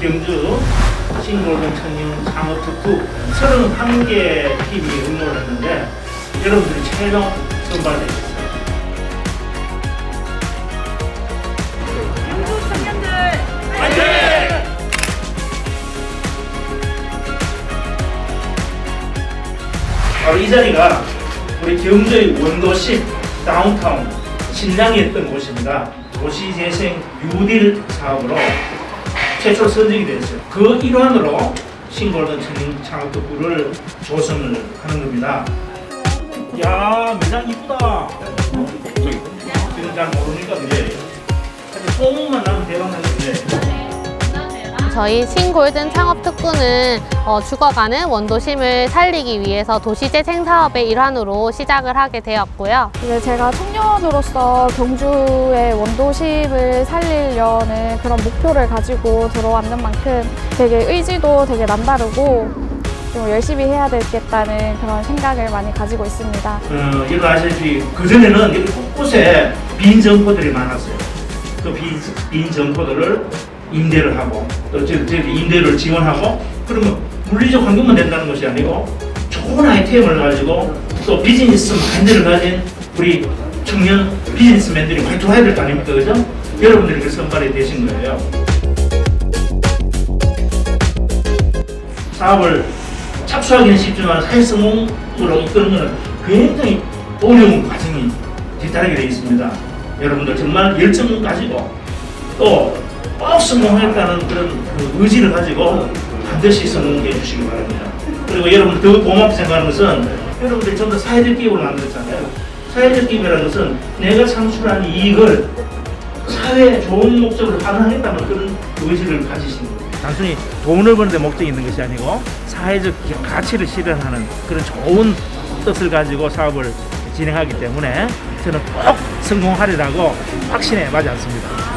경주 싱골든 청년 창업특구 31개 팀이 응모를 했는데 여러분들이 최종 청년들 바로 이 자리가 우리 경주의 원도심 다운타운 신장이었던 곳입니다. 도시재생 뉴딜 사업으로 최초 선정이 됐어요. 그 일환으로 싱골든 청년 창업특구를 조성을 하는 겁니다. 야 매장 이쁘다. 지금 잘 모르니까 그래. 사실 소문만 나면 대박 나는데. 저희 신골든 창업특구는 어, 죽어가는 원도심을 살리기 위해서 도시재생 사업의 일환으로 시작을 하게 되었고요. 이제 제가 청년으로서 경주의 원도심을 살리려는 그런 목표를 가지고 들어왔는 만큼 되게 의지도 되게 남다르고 좀 열심히 해야 되겠다는 그런 생각을 많이 가지고 있습니다. 어, 여러분 아시다시피 그전에는 여기 곳곳에 빈 점포들이 많았어요. 그 빈, 빈 점포들을 임대를 하고 또 임대를 지원하고 그러면 물리적 환경만 된다는 것이 아니고 좋은 아이템을 가지고 또 비즈니스 마인드를 가진 우리 청년 비즈니스맨들이 활동해야 될 거 아닙니까 그죠? 여러분들이 그 선발이 되신 거예요. 사업을 착수하기는 쉽지만 사회 성공으로 이끄는 것은 굉장히 어려운 과정이 뒤따르게 되어 있습니다. 여러분들 정말 열정 가지고 또 꼭 성공하겠다는 그런 그 의지를 가지고 반드시 성공해 주시기 바랍니다. 그리고 여러분 더 고맙게 생각하는 것은 여러분들이 전부 사회적 기업을 만들었잖아요. 사회적 기업이라는 것은 내가 창출한 이익을 사회에 좋은 목적으로 활용하겠다는 그런 의지를 가지신 거예요. 단순히 돈을 버는 데 목적이 있는 것이 아니고 사회적 가치를 실현하는 그런 좋은 뜻을 가지고 사업을 진행하기 때문에 저는 꼭 성공하리라고 확신해 마지 않습니다.